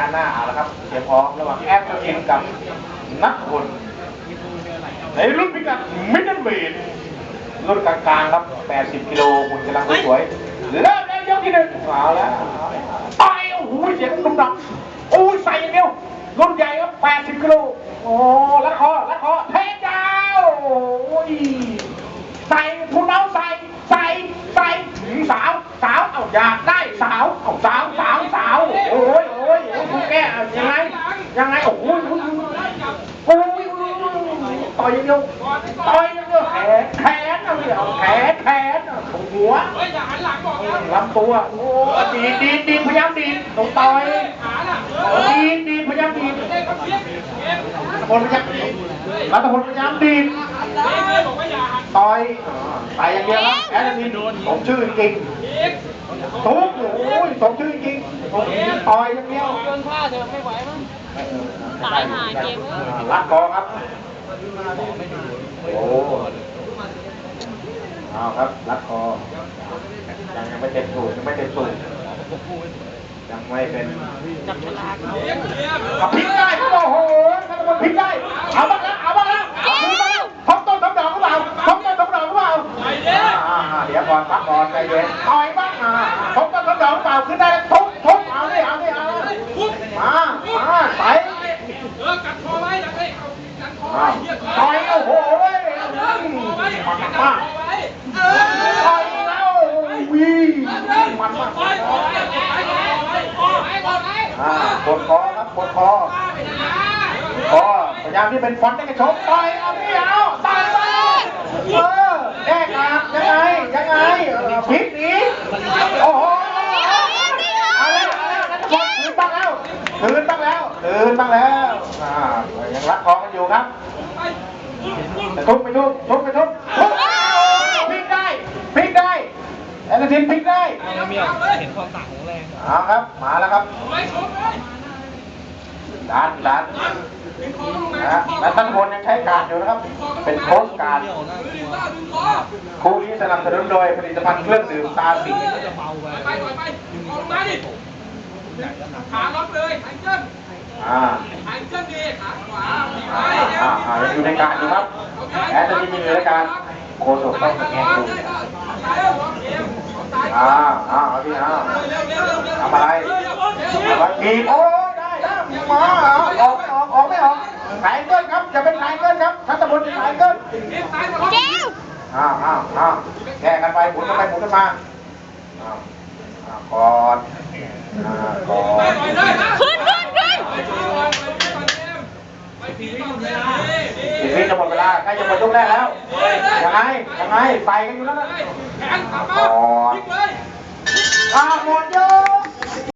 ด้านหน้าเอาละครับเตรียมพร้อมระหว่างแอดกินกับนักพลในรุ่นพิกัดมิดเดิลเวทรุ่นกลางๆครับ 80 กิโลหุ่นกำลังสวยๆเริ่มแล้วยกที่หนึ่งเอาแล้วเอาแล้วไปโอ้โหเสียงตุ้มดังโอ้ยใส่อย่างเดียวรุ่นใหญ่ครับ 80 กิโลโอ้ละคอละคอเทยาโอ้ยใส่คุณเอาใส่ใส่ใส่หืมสาวสาวเอาอยากได้สาวเอาสาวสาวสาวโอ้ยโอ้ยโอ้ยคุณแกเอายังไง ยังไงโอ้โหโอ้ยโอ้ยโอ้ยต่อยอย่างเดียวต่อยอย่างเดียวแขนแขนเอาเดียวแขนแขนเองหัวหันหลังบอกนะลำตัวโอ้ดีดีดีพยายามดีดตรงต่อยดีดีพยายามดีดเด็กเขาเพี้ยนพยายามดีดรัตพลพยายามดีต่อยต่อย่างเดียวครับแอ ดมินผมชื่อจริงอีกทุกโอ้ยสมชื่อจริงผมต่อยอย่างเดียวเกินผ้าเธอไม่ไหวมั้งตายหาเกมเอ้ยรัดคอครับ โอ้เอาครับรัดคอยังยังไม่เต็มสูตรยังไม่เต็มสูตรยังไม่เป็นจับฉลากเพี้ยนเพี้ยนเอาพลิกได้โอ้โหถ้าตะบนพลิกได้เอาบ้า ก่อนพักก่อนใจเย็นต่อยบ้างอ่าทบต้นทบดอกหรือเปล่าขึ้นได้ทุบทุบเอาดิเอาดิเอาทุบมามาไปเออกัดคอไว้นะเฮ้ยกัดคอไว้ต่อยโอ้โหเว้ยมันมากต่อยแล้ววีมันมากไปคอไว้ไปคอไว้คอไว้อ่ากดคอครับกดคอคอพยายามที่เป็นฟอนต์ให้กระชกต่อยเอาไม่เอาต่อยไปเออ แยกกันยังไง ยังไงเออพลิกหนีโอ้โหเอาแล้วเอาแล้วนัทพลคืนบ้างแล้วคืนบ้างแล้วคืนบ้างแล้วอ่ายังรักคอกันอยู่ครับทุบไปทุบทุบไปทุบทุบพลิกได้พลิกได้แอนนาทินพลิกได้เห็นความต่างของแรงเอาครับ มาแล้วครับ ไว้ชกเลยดันนดึงคอลงมานะฮะและท่านพลยังใช้การดอยู่นะครับ เป็นโค้ชการดดึงต้าดึงคอคู่นี้สนับสนุนโดยผลิตภัณฑ์เครื่องดื่มตาสีไปไปไปออกมาดิขาล็อกเลยหายเจิ้นอ่าหายเจิ้นดีขาขวาไปอ่าอ่าอยู่ในการอยู่ครับแอดจะยินอยู่ในการโคศกต้องสแกนดูอ่าอ่าเอาดิอ่าทำอะไรทำอะไรบีบโอ้ ออกไม่ออกถ่อายเกินครับจะเป็นสายเกินครับทัศพลเจะนสายเกินเจ้าอ้าวอ้าวอ้าวแก้กันไปหมุนกันไปหมุนกันมาอ้าวอ้าวกดอ่ากอดขึ้นขึ้นขึ้นชีวิตจะหมดเวลาใกล้จะหมดช่วแรกแล้วยังไงยังไงไปกันอยู่แล้วนะกอดอ้าวหมดยอ